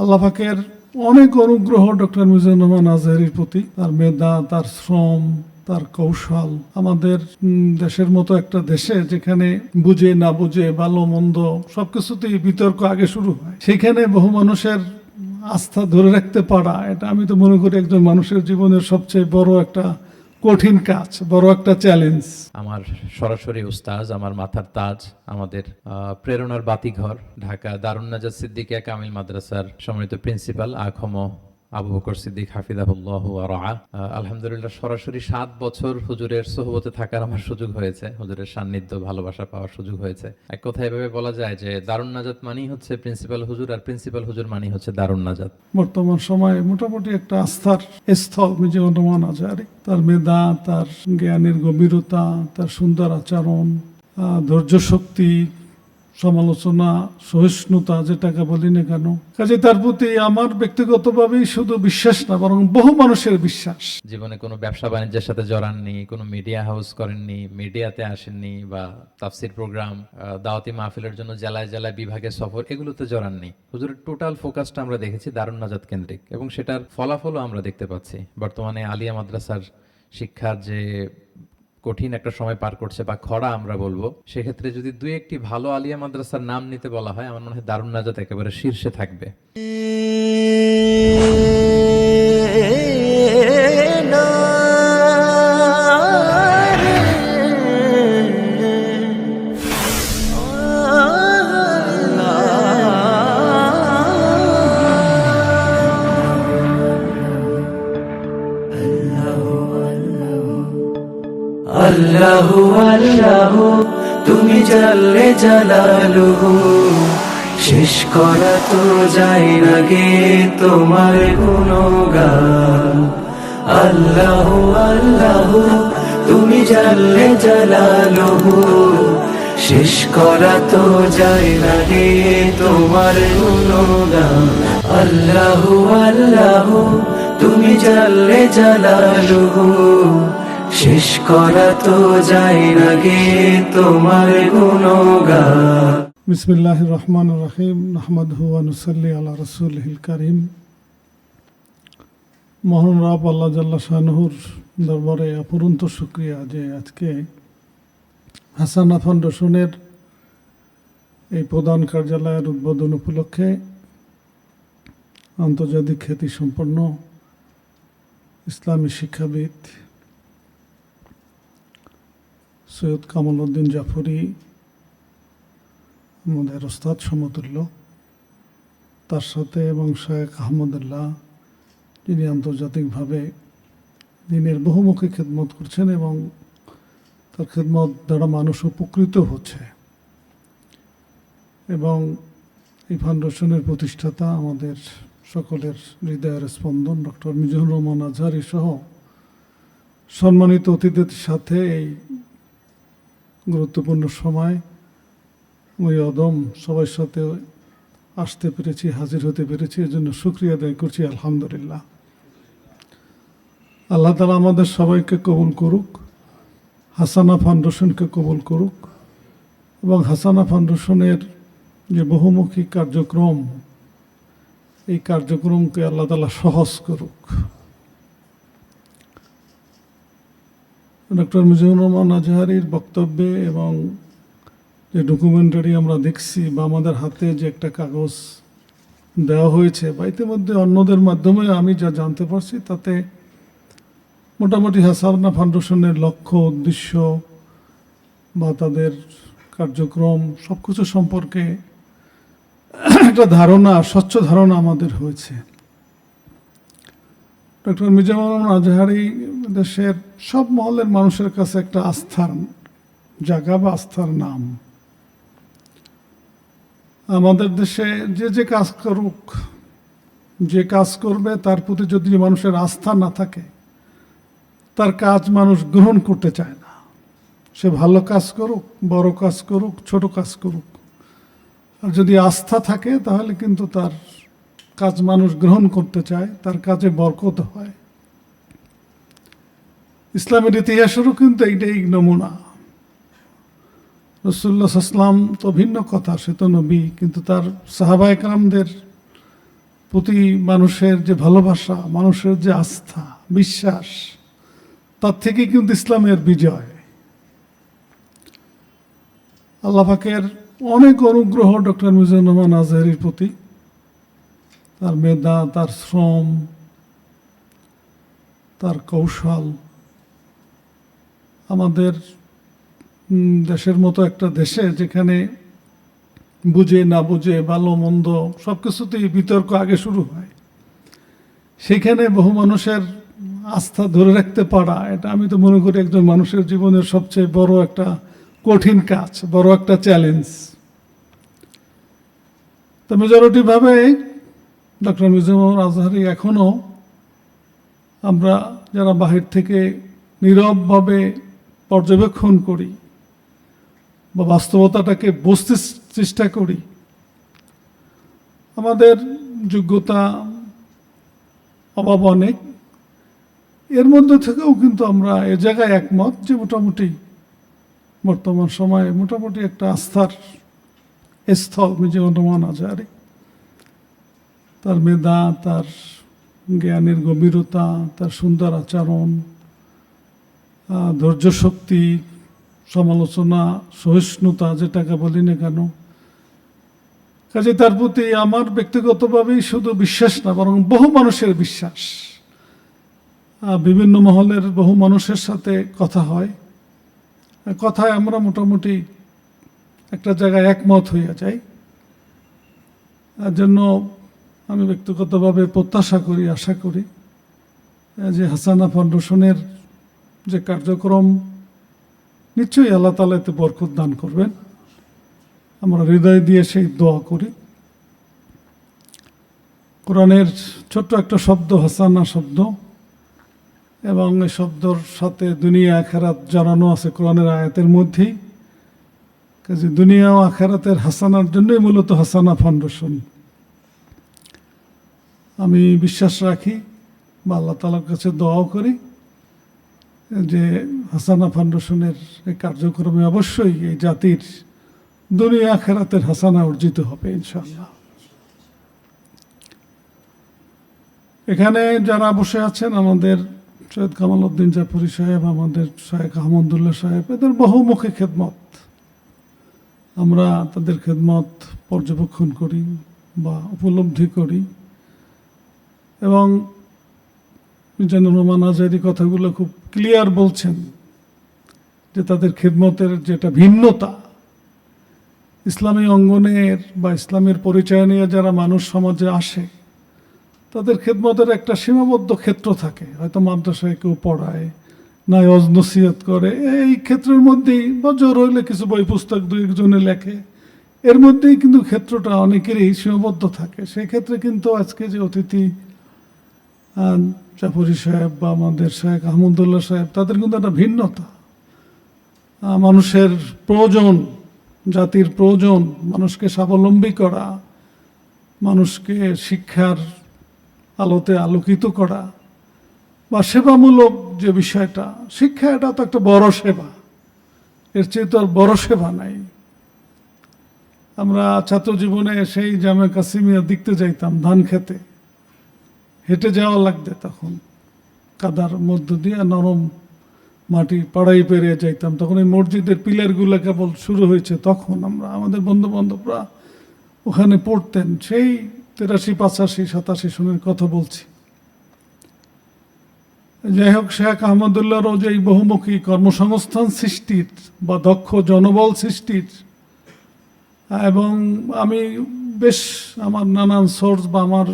আল্লাহ পাকের অনেক অনুগ্রহ ডক্টর মিজানুর রহমান আজহারির প্রতি। তার মেধা, তার শ্রম, তার কৌশল আমাদের দেশের মতো একটা দেশে যেখানে বুঝে না বুঝে, ভালো মন্দ সবকিছুতেই বিতর্ক আগে শুরু হয়। সেখানে বহু মানুষের আস্থা ধরে রাখতে পারা, এটা আমি তো মনে করি একজন মানুষের জীবনের সবচেয়ে বড় একটা কঠিন কাজ, বড় একটা চ্যালেঞ্জ আমার সরাসরি উস্তাজ, আমার মাথার তাজ, আমাদের প্রেরণার বাতিঘর, ঢাকা দারুণ নাজার সিদ্দিকিয়া কামিল মাদ্রাসার সম্মানিত প্রিন্সিপাল আখম আবু বকর সিদ্দিক হাফিজাহুল্লাহ রা আলহামদুলিল্লাহ, সরাসরি সাত বছর হুজুরের সোহবতে থাকার আমার সুযোগ হয়েছে। হুজুরের সান্নিধ্য, ভালোবাসা পাওয়ার সুযোগ হয়েছে। এক কথায় এভাবে বলা যায় যে দারুণ নাজাত মানেই হচ্ছে প্রিন্সিপাল হুজুর আর প্রিন্সিপাল হুজুর মানেই হচ্ছে দারুণ নাজাত। বর্তমান সময়ে মোটামুটি একটা আস্থার স্থল মিজিবুর রহমান আজহারি তার মেধা, তার জ্ঞানের গভীরতা, তার সুন্দর আচরণ ধৈর্য শক্তি সমালোচনা, সহিষ্ণুতা যেটাকে বলি না কেন, কাজে তার প্রতি আমার ব্যক্তিগতভাবেই শুধু বিশ্বাস না, বরং বহু মানুষের বিশ্বাস। জীবনে কোনো ব্যবসা বাণিজ্যের সাথে জড়াননি, কোনো মিডিয়া হাউস করেননি, মিডিয়াতে আসেননি বা তাফসির প্রোগ্রাম দাওয়াতি মাহফিলের জন্য জেলায় জেলায় বিভাগের সফর, এগুলোতে জড়াননি। হুজুরের টোটাল ফোকাসটা আমরা দেখেছি দারুণ নাজাত কেন্দ্রিক এবং সেটার ফলাফলও আমরা দেখতে পাচ্ছি। বর্তমানে আলিয়া মাদ্রাসার শিক্ষার যে কঠিন একটা সময় পার করছে বা খরা আমরা বলব, সেক্ষেত্রে যদি দুই একটি ভালো আলিয়া মাদ্রাসার নাম নিতে বলা হয়, আমার মনে হয় দারুণ নাজাত একেবারে শীর্ষে থাকবে। আল্লাহ আল্লাহ, তুমি জানলে জালালুহু শেষ করা তো যায় না গে তোমার গুণগান। আল্লাহ আল্লাহ, তুমি জানলে জালালুহু শেষ করা তো যায় না গে তোমার গুণগান। আল্লাহ আল্লাহ, তুমি জানলে জালালুহু শেষ করা তো যায় না গে তোমার গুণগান। বিসমিল্লাহ রহমান রহিম নাহমদ হুয়ানুসল্লি আল্লাহ রসুল হিল করিম। মোহন রাব আল্লাহ জাল্লা শাহনুর দরবারে অপরন্ত শুক্রিয়া যে আজকে হাসানা ফাউন্ডেশনের এই প্রধান কার্যালয়ের উদ্বোধন উপলক্ষে আন্তর্জাতিক খ্যাতি সম্পন্ন ইসলামী শিক্ষাবিদ সৈয়দ কামাল উদ্দিন জাফরি, আমাদের ওস্তাদ সমতুল্য, তার সাথে এবং শেখ আহমদুল্লাহ, যিনি আন্তর্জাতিকভাবে দিনের বহুমুখী খেদমত করছেন এবং তার খেদমত দ্বারা মানুষ উপকৃত হচ্ছে। এবং এই ফাউন্ডেশনের প্রতিষ্ঠাতা আমাদের সকলের হৃদয়ের স্পন্দন, ডক্টর মিজানুর রহমান আজহারি সহ সম্মানিত অতিথিদের সাথে এই গুরুত্বপূর্ণ সময়। ওই অদম সবার সাথে আসতে পেরেছি, হাজির হতে পেরেছি এর জন্য শুক্রিয়া আদায় করছি, আলহামদুলিল্লাহ। আল্লাহ তালা আমাদের সবাইকে কবুল করুক, হাসানা ফাউন্ডেশনকে কবুল করুক এবং হাসানা ফাউন্ডেশনের যে বহুমুখী কার্যক্রম, এই কার্যক্রমকে আল্লাহ তালা সহজ করুক। ডক্টর মিজানুর রহমান আজহারির বক্তব্যে এবং যে ডকুমেন্টারি আমরা দেখছি বা আমাদের হাতে যে একটা কাগজ দেওয়া হয়েছে বা ইতিমধ্যে অন্যদের মাধ্যমে আমি যা জানতে পারছি, তাতে মোটামুটি হাসানা ফাউন্ডেশনের লক্ষ্য, উদ্দেশ্য বা তাদের কার্যক্রম সব কিছু সম্পর্কে একটা ধারণা, স্বচ্ছ ধারণা আমাদের হয়েছে। ডক্টর মিজানুর রহমান আজহারি দেশের সব মহলের মানুষের কাছে একটা আস্থার জায়গা বা আস্থার নাম। আমাদের দেশে যে যে কাজ করুক, যে কাজ করবে, তার প্রতি যদি মানুষের আস্থা না থাকে, তার কাজ মানুষ গ্রহণ করতে চায় না। সে ভালো কাজ করুক, বড় কাজ করুক, ছোট কাজ করুক। আর যদি আস্থা থাকে, তাহলে কিন্তু তার কাজ মানুষ গ্রহণ করতে চায়, তার কাজে বরকত হয়। ইসলামের ইতিহাসেরও কিন্তু এইটাই নমুনা। আসলাম তো ভিন্ন কথা, সে তো নবী, কিন্তু তার সাহাবা একরামদের প্রতি মানুষের যে ভালোবাসা, মানুষের যে আস্থা, বিশ্বাস, তার থেকে কিন্তু ইসলামের বিজয়। আল্লাহ পাকের অনেক অনুগ্রহ ডক্টর মিজানুর রহমান আজহারির প্রতি। তার মেধা, তার শ্রম, তার কৌশল। আমাদের দেশের মতো একটা দেশে যেখানে বুঝে, না বুঝে, ভালো, মন্দ সব কিছুতেই বিতর্ক আগে শুরু হয়। সেখানে বহু মানুষের আস্থা ধরে রাখতে পারা, এটা আমি তো মনে করি একজন মানুষের জীবনের সবচেয়ে বড় একটা কঠিন কাজ, বড় একটা চ্যালেঞ্জ তো মেজরিটিভাবে ডক্টর মিজানুর আজহারি এখনও আমরা যারা বাহির থেকে নীরবভাবে পর্যবেক্ষণ করি বা বাস্তবতাটাকে বুঝতে চেষ্টা করি, আমাদের যোগ্যতা অভাব অনেক। এর মধ্যে থেকেও কিন্তু আমরা এ জায়গায় একমত যে মোটামুটি বর্তমান সময়ে মোটামুটি একটা আস্থার স্থল মিজিবুর রহমান আজহারি। তার মেধা, তার জ্ঞানের গভীরতা, তার সুন্দর আচরণ ধৈর্য শক্তি, সমালোচনা, সহিষ্ণুতা, যেটাকে বলি না কেন। কাজে তার প্রতি আমার ব্যক্তিগতভাবেই শুধু বিশ্বাস না, বরং বহু মানুষের বিশ্বাস। বিভিন্ন মহলের বহু মানুষের সাথে কথা হয়। কথায় আমরা মোটামুটি একটা জায়গায় একমত হইয়া যাই। তার জন্য আমি ব্যক্তিগতভাবে প্রত্যাশা করি, আশা করি যে হাসানা ফাউন্ডেশনের যে কার্যক্রম, নিশ্চয়ই আল্লাহ তালা এতে বরকত দান করবেন। আমরা হৃদয় দিয়ে সেই দোয়া করি। কোরআনের ছোট্ট একটা শব্দ, হাসানা শব্দ, এবং এই শব্দর সাথে দুনিয়া, আখেরাত জানানো আছে কোরআনের আয়াতের মধ্যেই। কাজে দুনিয়া ও আখেরাতের হাসানার জন্যই মূলত হাসানা ফাউন্ডেশন আমি বিশ্বাস রাখি বা আল্লাহ তালার কাছে দোয়াও করি যে হাসানা ফাউন্ডেশনের এই কার্যক্রমে অবশ্যই এই জাতির দুনিয়া খেরাতের হাসানা অর্জিত হবে ইনশাল্লাহ এখানে যারা বসে আছেন, আমাদের সৈয়দ কামাল উদ্দিন জাফরি সাহেব, আমাদের শাহেখ আহমদুল্লাহ সাহেব, এদের বহুমুখী খেদমত। আমরা তাদের খেদমত পর্যবেক্ষণ করি বা উপলব্ধি করি। এবং মিজানুর রহমান আজারি কথাগুলো খুব ক্লিয়ার বলছেন যে তাদের খেদমতের যেটা ভিন্নতা, ইসলামী অঙ্গনের বা ইসলামের পরিচয় নিয়ে যারা মানুষ সমাজে আসে, তাদের খেদমতের একটা সীমাবদ্ধ ক্ষেত্র থাকে। হয়তো মাদ্রাসায় কেউ পড়ায় না নসিহত করে, এই ক্ষেত্রের মধ্যেই বা জোর হইলে কিছু বই পুস্তক দু একজনে লেখে। এর মধ্যেই কিন্তু ক্ষেত্রটা অনেকেরই সীমাবদ্ধ থাকে। সেক্ষেত্রে কিন্তু আজকে যে অতিথি জাফরি সাহেব বা আমাদের শেখ আহমদুল্লাহ সাহেব, তাদের কিন্তু একটা ভিন্নতা। মানুষের প্রয়োজন, জাতির প্রয়োজন, মানুষকে স্বাবলম্বী করা, মানুষকে শিক্ষার আলোতে আলোকিত করা বা সেবামূলক যে বিষয়টা, শিক্ষা এটা তো একটা বড় সেবা। এর চেয়ে তো আর বড় সেবা নাই। আমরা ছাত্র জীবনে সেই জামে কাসিমিয়া দেখতে যাইতাম ধান খেতে। হেঁটে যাওয়া লাগবে তখন। কাদার মধ্য দিয়ে নরম মাটি পাড়াই পেরিয়ে যাইতাম। তখন এই মসজিদের পিলারগুলো কেবল শুরু হয়েছে তখন। আমরা, আমাদের বন্ধু বান্ধবরা ওখানে পড়তেন। সেই তেরাশি, পাঁচাশি, সাতাশি সনের কথা বলছি। যাই হোক, শেখ আহমদুল্লাহরও যে এই বহুমুখী কর্মসংস্থান সৃষ্টির বা দক্ষ জনবল সৃষ্টির, এবং আমি বেশ আমার নানান সোর্স বা আমার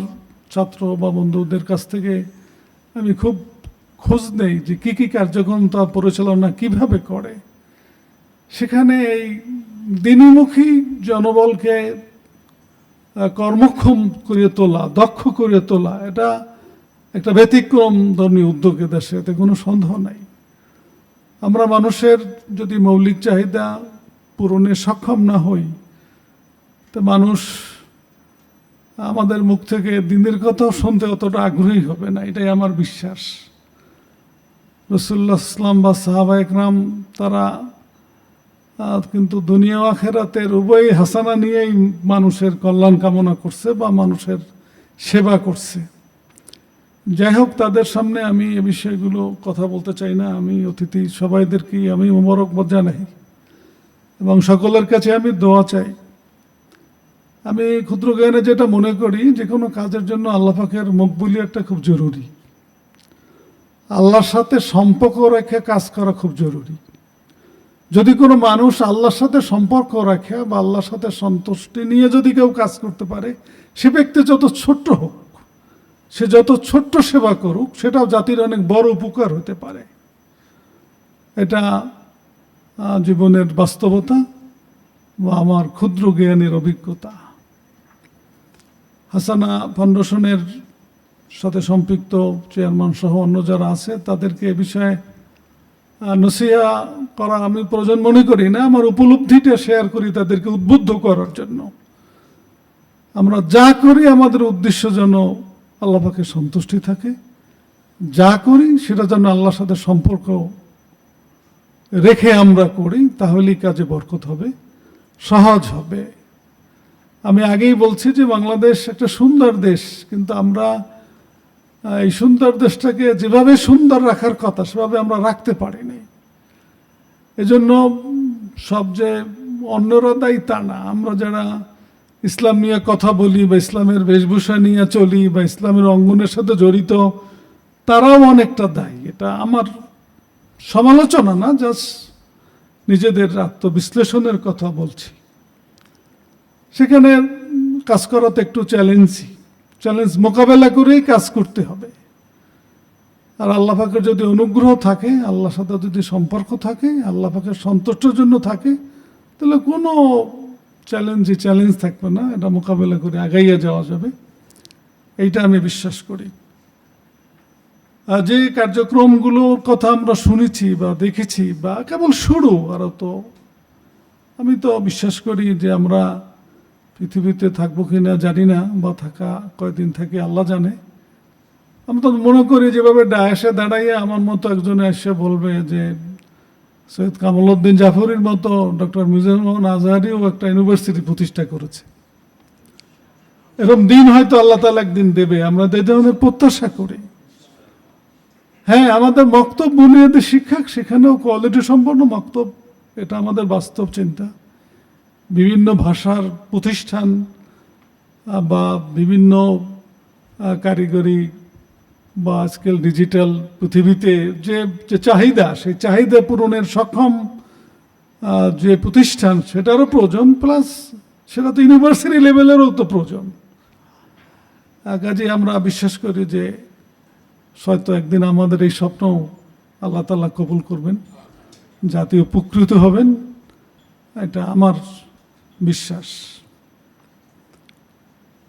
ছাত্র বা বন্ধুদের কাছ থেকে আমি খুব খোঁজ নেই যে কী কী কার্যক্রম তা পরিচালনা কীভাবে করে। সেখানে এই দিনীমুখী জনবলকে কর্মক্ষম করিয়ে তোলা, দক্ষ করিয়ে তোলা, এটা একটা ব্যতিক্রম ধর্মী উদ্যোগে দেশে, এতে কোনো সন্দেহ নাই। আমরা মানুষের যদি মৌলিক চাহিদা পূরণে সক্ষম না হই, তো মানুষ আমাদের মুখ থেকে দিনের কথাও শুনতে অতটা আগ্রহী হবে না, এটাই আমার বিশ্বাস। রসুল্লাহ ইসলাম বা সাহাবা একরাম, তারা কিন্তু দুনিয়া আখেরাতের উভয় হাসানা নিয়েই মানুষের কল্যাণ কামনা করছে বা মানুষের সেবা করছে। যাই হোক, তাদের সামনে আমি এ বিষয়গুলো কথা বলতে চাই না, আমি অতিথি সবাইদেরকেই, আমি মোবারকবাদ জানাই। এবং সকলের কাছে আমি দোয়া চাই। আমি ক্ষুদ্র জ্ঞানে যেটা মনে করি, যে কোনো কাজের জন্য আল্লাহ পাকের মকবুলিয়াতটা খুব জরুরি। আল্লাহর সাথে সম্পর্ক রেখে কাজ করা খুব জরুরি। যদি কোনো মানুষ আল্লাহর সাথে সম্পর্ক রাখে বা আল্লাহর সাথে সন্তুষ্টি নিয়ে যদি কেউ কাজ করতে পারে, সে ব্যক্তি যত ছোট্ট হোক, সে যত ছোট্ট সেবা করুক, সেটাও জাতির অনেক বড় উপকার হতে পারে। এটা জীবনের বাস্তবতা বা আমার ক্ষুদ্র জ্ঞানের অভিজ্ঞতা। হাসানা ফাউন্ডেশনের সাথে সম্পৃক্ত চেয়ারম্যান সহ অন্য যারা আছে, তাদেরকে এ বিষয়ে নসিহা করা আমি প্রয়োজন মনে করি না। আমার উপলব্ধিটা শেয়ার করি তাদেরকে উদ্বুদ্ধ করার জন্য। আমরা যা করি, আমাদের উদ্দেশ্য যেন আল্লাহ পাকে সন্তুষ্টি থাকে। যা করি, সেটা যেন আল্লাহর সাথে সম্পর্ক রেখে আমরা করি, তাহলেই কাজে বরকত হবে, সহজ হবে। আমি আগেই বলছি যে বাংলাদেশ একটা সুন্দর দেশ, কিন্তু আমরা এই সুন্দর দেশটাকে যেভাবে সুন্দর রাখার কথা সেভাবে আমরা রাখতে পারিনি। এজন্য সব যে অন্যরা দায়ী তা না, আমরা যারা ইসলাম নিয়ে কথা বলি বা ইসলামের বেশভূষা নিয়ে চলি বা ইসলামের অঙ্গনের সাথে জড়িত, তারাও অনেকটা দায়ী। এটা আমার সমালোচনা না, জাস্ট নিজেদের আত্মবিশ্লেষণের কথা বলছি। সেখানে কাজ করা তো একটু চ্যালেঞ্জই চ্যালেঞ্জ মোকাবেলা করেই কাজ করতে হবে। আর আল্লাহ পাকের যদি অনুগ্রহ থাকে, আল্লাহর সাথে যদি সম্পর্ক থাকে, আল্লাহ পাকের সন্তুষ্টের জন্য থাকে, তাহলে কোনো চ্যালেঞ্জই চ্যালেঞ্জ থাকবে না। এটা মোকাবেলা করে আগাইয়া যাওয়া যাবে। এইটা আমি বিশ্বাস করি। যে কার্যক্রমগুলোর কথা আমরা শুনেছি বা দেখেছি বা কেবল শুরু আরও তো আমি তো বিশ্বাস করি যে আমরা পৃথিবীতে থাকব কি না জানি না, বা থাকা কয়দিন থাকে আল্লাহ জানে। আমি তো মনে করি যেভাবে ডায়াসে দাঁড়াইয়া আমার মতো একজন এসে বলবে যে, সৈয়দ কামালউদ্দিন জাফরির মতো ডক্টর মিজানুর আজহারিও একটা ইউনিভার্সিটি প্রতিষ্ঠা করেছে। এরকম দিন হয়তো আল্লাহ তালা একদিন দেবে, আমরা এই ধরনের প্রত্যাশা করি। হ্যাঁ আমাদের মক্তব বুনিয়াদী শিক্ষা সেখানেও কোয়ালিটি সম্পন্ন মক্তব, এটা আমাদের বাস্তব চিন্তা। বিভিন্ন ভাষার প্রতিষ্ঠান বা বিভিন্ন কারিগরি বা আজকাল ডিজিটাল পৃথিবীতে যে যে চাহিদা, সেই চাহিদা পূরণের সক্ষম যে প্রতিষ্ঠান, সেটারও প্রয়োজন প্লাস সেটা তো ইউনিভার্সিটি লেভেলেরও তো প্রয়োজন। কাজে আমরা বিশ্বাস করি যে, হয়তো একদিন আমাদের এই স্বপ্ন আল্লাহ তাল্লাহ কবুল করবেন জাতি উপকৃত হবেন। এটা আমার বিশ্বাস।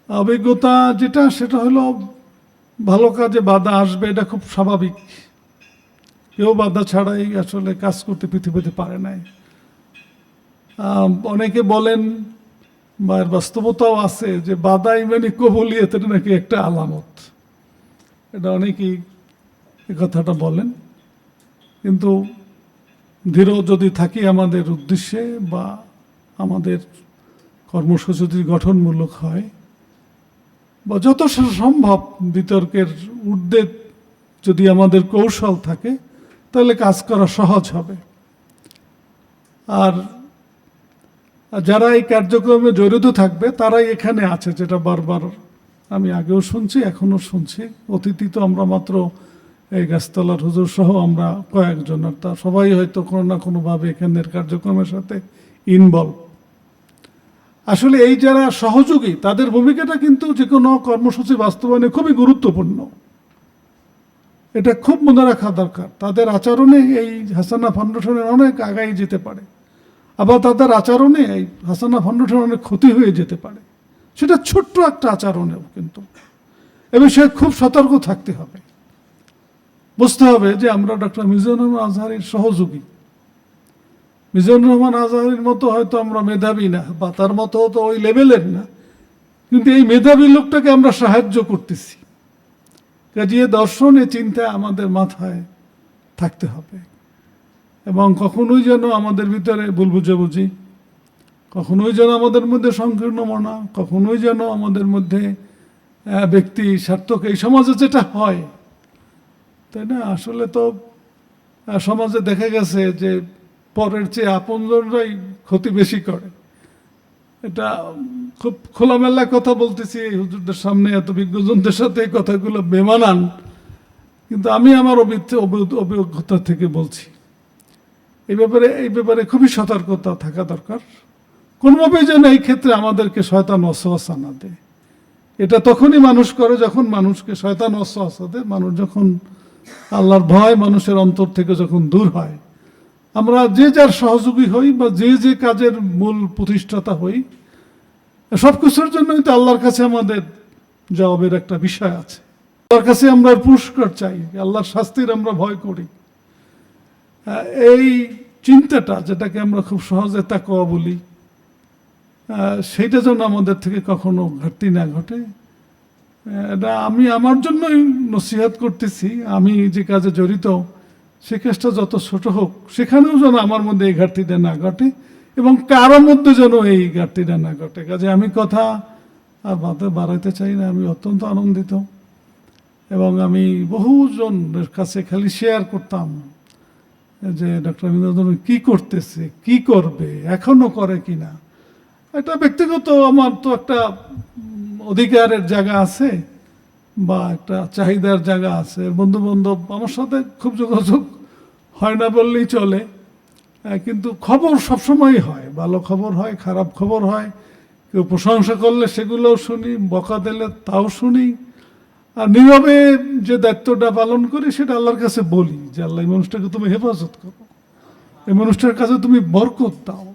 অভিজ্ঞতা যেটা, সেটা হলো ভালো কাজে বাধা আসবে, এটা খুব স্বাভাবিক। কেউ বাধা ছাড়াই আসলে কাজ করতে পৃথিবীতে পারে নাই। অনেকে বলেন, বা এর বাস্তবতাও আছে, যে বাধা ইমানি কবুলিয়তের নাকি একটা আলামত। এটা অনেকেই এ কথাটা বলেন। কিন্তু দৃঢ় যদি থাকি আমাদের উদ্দেশ্যে বা আমাদের কর্মসূচি গঠনমূলক হয় বা যত সম্ভব বিতর্কের ঊর্ধ্বে যদি আমাদের কৌশল থাকে, তাহলে কাজ করা সহজ হবে। আর যারা এই কার্যক্রমে জড়িত থাকবে, তারাই এখানে আছে, যেটা বারবার আমি আগেও শুনছি, এখনও শুনছি। অতিথি তো আমরা মাত্র এই গাছতলার হুজুর সহ আমরা কয়েকজন, আর তা সবাই হয়তো কোনো না কোনোভাবে এখানের কার্যক্রমের সাথে ইনভলভ আসলে এই যারা সহযোগী, তাদের ভূমিকাটা কিন্তু যে কোনো কর্মসূচি বাস্তবায়নে খুবই গুরুত্বপূর্ণ। এটা খুব মনে রাখা দরকার। তাদের আচরণে এই হাসানা ফাউন্ডেশনের অনেক আগাই যেতে পারে। আবার তাদের আচরণে এই হাসানা ফাউন্ডেশন অনেক ক্ষতি হয়ে যেতে পারে। সেটা ছোট্ট একটা আচরণেও কিন্তু। এ বিষয়ে খুব সতর্ক থাকতে হবে। বুঝতে হবে যে আমরা ডক্টর মিজানুর আজহারের সহযোগী। মিজানুর রহমান আজহারের মতো হয়তো আমরা মেধাবী না, বা তার মতো তো ওই লেভেলের না। কিন্তু এই মেধাবী লোকটাকে আমরা সাহায্য করতেছি। কাজে এ দর্শন এ চিন্তা আমাদের মাথায় থাকতে হবে। এবং কখনোই যেন আমাদের ভিতরে ভুল বুঝাবুঝি, কখনোই যেন আমাদের মধ্যে সংকীর্ণ মনা, কখনোই যেন আমাদের মধ্যে ব্যক্তি স্বার্থক এই সমাজে যেটা হয়, তাই না? আসলে তো সমাজে দেখা গেছে যে পরের চেয়ে আপনজনরাই ক্ষতি বেশি করে। এটা খুব খোলামেলা কথা বলতেছি, এই হুজুরদের সামনে এত বিজ্ঞজনদের সাথে এই কথাগুলো বেমানান, কিন্তু আমি আমার অভিজ্ঞতা থেকে বলছি। এই ব্যাপারে এই ব্যাপারে খুবই সতর্কতা থাকা দরকার। কোনোভাবেই যেন এই ক্ষেত্রে আমাদেরকে শয়তান অসহসা না দেয়। এটা তখনই মানুষ করে যখন মানুষকে শয়তান অসহসা দেয়। মানুষ যখন আল্লাহর ভয় মানুষের অন্তর থেকে যখন দূর হয় আমরা যে যার সহযোগী হই বা যে যে কাজের মূল প্রতিষ্ঠাতা হই সব কিছুর জন্যই তো আল্লাহর কাছে আমাদের জবাবের একটা বিষয় আছে। আল্লাহর কাছে আমরা পুরস্কার চাই, আল্লাহর শাস্তির আমরা ভয় করি। এই চিন্তাটা যেটাকে আমরা খুব সহজে তাকওয়া বলি সেইটা যেন আমাদের থেকে কখনো ঘাটতি না ঘটে। এটা আমি আমার জন্যই নসিহাত করতেছি, আমি যে কাজে জড়িত সে কাজটা যত ছোট হোক, সেখানেও যেন আমার মধ্যে এই ঘাটতিটা না ঘটে এবং কারোর মধ্যে যেন এই ঘাটতিটা না ঘটে। কাজে আমি কথা আর বাতে বাড়াইতে চাই না, আমি অত্যন্ত আনন্দিত এবং আমি বহুজনের কাছে খালি শেয়ার করতাম যে ডক্টর অভিনন্দন কি করতেছে, কি করবে এখনও করে কি না। এটা ব্যক্তিগত আমার তো একটা অধিকারের জায়গা আছে বা একটা চাহিদার জায়গা আছে। বন্ধু বান্ধব আমার সাথে খুব যোগাযোগ হয় না বললেই চলে। কিন্তু খবর সবসময় হয়, ভালো খবর হয়, খারাপ খবর হয়। কেউ প্রশংসা করলে সেগুলোও শুনি, বকা দিলে তাও শুনি। আর নীরবে যে দায়িত্বটা পালন করি সেটা আল্লাহর কাছে বলি যে, আল্লাহ, এই মানুষটাকে তুমি হেফাজত করো। এই মানুষটার কাছে তুমি বরকত দাও।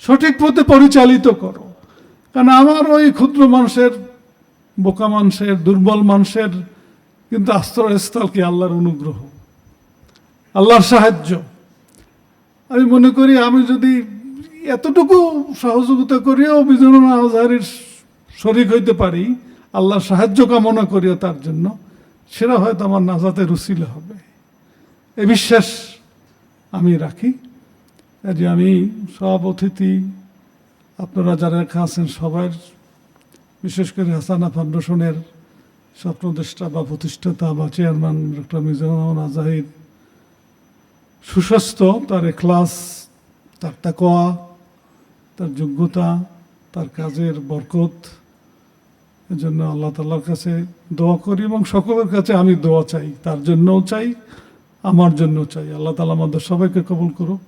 সঠিক পথে পরিচালিত করো। কারণ আমার ওই ক্ষুদ্র মানুষের, বোকা মানুষের, দুর্বল মানুষের কিন্তু আশ্রয়স্থল কি আল্লাহর অনুগ্রহ? আল্লাহর সাহায্য। আমি মনে করি আমি যদি এতটুকু সহযোগিতা করিও বিজনুল আজহারির শরিক হইতে পারি, আল্লাহর সাহায্য কামনা করিও তার জন্য, সেটা হয়তো আমার নাজাতে রুসিল হবে। এ বিশ্বাস আমি রাখি। যে আমি সব অতিথি, আপনারা যারা আছেন সবার বিশেষ করে হাসানা ফাউন্ডেশনের স্বপ্নদেষ্টা বা প্রতিষ্ঠাতা বা চেয়ারম্যান ডক্টর মিজানুর রহমান আজাহিদ সুস্বাস্থ্য, তার এখলাস, তার তাকোয়া তার যোগ্যতা, তার কাজের বরকত। এজন্য আল্লাহ তাল্লার কাছে দোয়া করি এবং সকলের কাছে আমি দোয়া চাই, তার জন্যও চাই, আমার জন্য চাই। আল্লাহ তালা আমাদের সবাইকে কবুল করুক।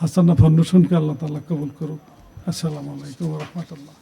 হাসানা ফাউন্ডেশনকে আল্লাহ তালা কবুল করুক। আসসালামু আলাইকুম রহমতুল্লাহ।